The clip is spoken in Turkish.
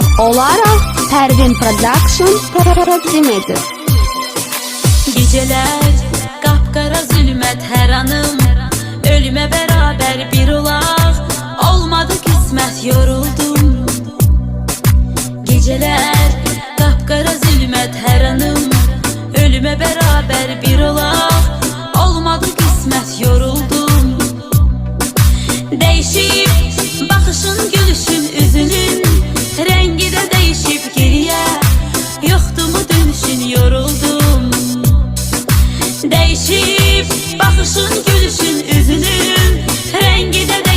olaraq Pərvin Production təqdim edir. Geceler kapkara zulmet her anım. Ölüme beraber bir olaq Olmadı kısmet yoruldum. Geceler kapkara zulmet her anım. Ölüme beraber bir olaq bakışın gülüşün üzünün Rengi de